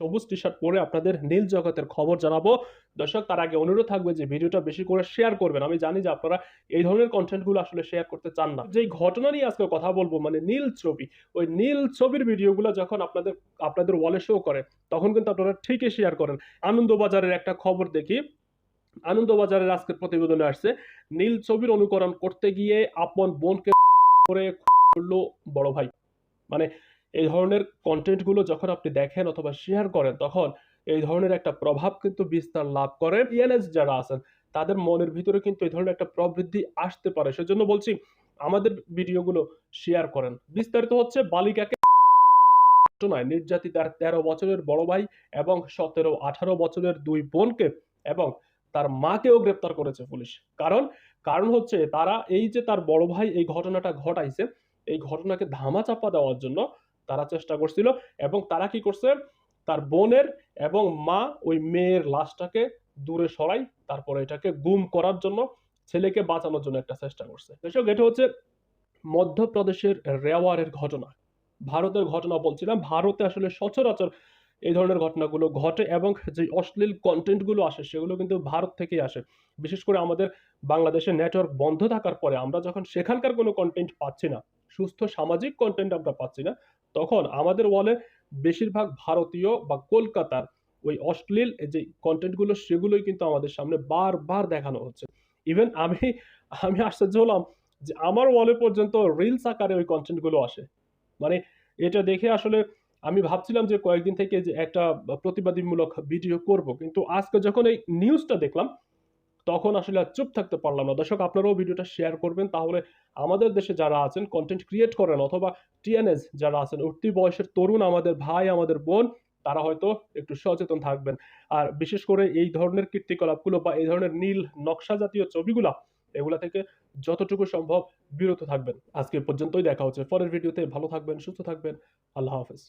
সবুজ T shirt পরে আপনাদের নীল জগতের খবর জানাব। দর্শক, তার আগে অনুরোধ থাকবে যে ভিডিওটা বেশি করে শেয়ার করবেন। আমি জানি যে আপনারা এই ধরনের কন্টেন্টগুলো আসলে শেয়ার করতে চান না। যেই ঘটনা নিয়ে আজকে কথা বলব মানে নীল ছবি, ওই নীল ছবির ভিডিওগুলো যখন আপনাদের আপনাদের ওয়ালে শো করে, তখন কিন্তু আপনারা ঠিকই শেয়ার করেন। আনন্দবাজারের একটা খবর দেখি। আনন্দবাজারের আজকের প্রতিবেদনে আসছে, নীল ছবির অনুকরণ করতে গিয়ে আপন বোনকে করে বড় ভাই। মানে এই ধরনের কন্টেন্টগুলো যখন আপনি দেখেন অথবা শেয়ার করেন, তখন এই ধরনের একটা প্রভাব কিন্তু বিস্তার লাভ করে। পিএনএস যারা আছেন, তাদের মনের ভিতরে কিন্তু এই ধরনের একটা প্রবৃদ্ধি আসতে পারে। সেজন্য বলছি, আমাদের ভিডিওগুলো শেয়ার করেন। বিস্তারিত হচ্ছে বালিকাকে ঘটনায় নির্যাতিতার তেরো বছরের বড় ভাই এবং সতেরো আঠারো বছরের দুই বোনকে এবং তার মাকেও গ্রেপ্তার করেছে পুলিশ। কারণ কারণ হচ্ছে তারা এই যে তার বড় ভাই এই ঘটনাটা ঘটাইছে, এই ঘটনাকে ধামাচাপা দেওয়ার জন্য তারা চেষ্টা করছিল এবং তারা কি করছে? তার বোনের এবং মা ওই মেয়ের লাশটাকে দূরে সরাই, তারপরে এটাকে গুম করার জন্য ছেলেকে বাঁচানোর জন্য একটা চেষ্টা করছে। দর্শক, এটা হচ্ছে মধ্যপ্রদেশের রেওয়ারের ঘটনা। ভারতের ঘটনা বলছিলাম। ভারতে আসলে সচরাচর এই ধরনের ঘটনাগুলো ঘটে এবং যে অশ্লীল কন্টেন্টগুলো আসে, সেগুলো কিন্তু ভারত থেকেই আসে। বিশেষ করে আমাদের বাংলাদেশের নেটওয়ার্ক বন্ধ থাকার পরে আমরা যখন সেখানকার কোনো কন্টেন্ট পাচ্ছি না, সুস্থ সামাজিক কন্টেন্ট আমরা পাচ্ছি না তখন আমাদের ওয়ালে বেশিরভাগ ভারতীয় বা কলকাতার ওই অশ্লীল যে কন্টেন্টগুলো সেগুলোই কিন্তু আমাদের সামনে বারবার দেখানো হচ্ছে। ইভেন আমি আমি আশ্চর্য হলাম যে আমার ওয়ালে পর্যন্ত রিলস আকারে ওই কন্টেন্টগুলো আসে। মানে এটা দেখে আসলে আমি ভাবছিলাম যে কয়েকদিন থেকে যে একটা প্রতিবাদীমূলক ভিডিও করব, কিন্তু আজকে যখন এই নিউজটা দেখলাম তখন আসলে আর চুপ থাকতে পারলাম না। দর্শক, আপনারাও ভিডিওটা শেয়ার করবেন। তাহলে আমাদের দেশে যারা আছেন কন্টেন্ট ক্রিয়েট করেন অথবা টিএনএস যারা আছেন, উঠতি বয়সের তরুণ আমাদের ভাই, আমাদের বোন, তারা হয়তো একটু সচেতন থাকবেন। আর বিশেষ করে এই ধরনের কীর্তিকলাপগুলো বা এই ধরনের নীল নকশা জাতীয় ছবিগুলা, এগুলা থেকে যতটুকু সম্ভব বিরত থাকবেন। আজকে পর্যন্তই, দেখা হচ্ছে পরের ভিডিওতে। ভালো থাকবেন, সুস্থ থাকবেন। আল্লাহ হাফেজ।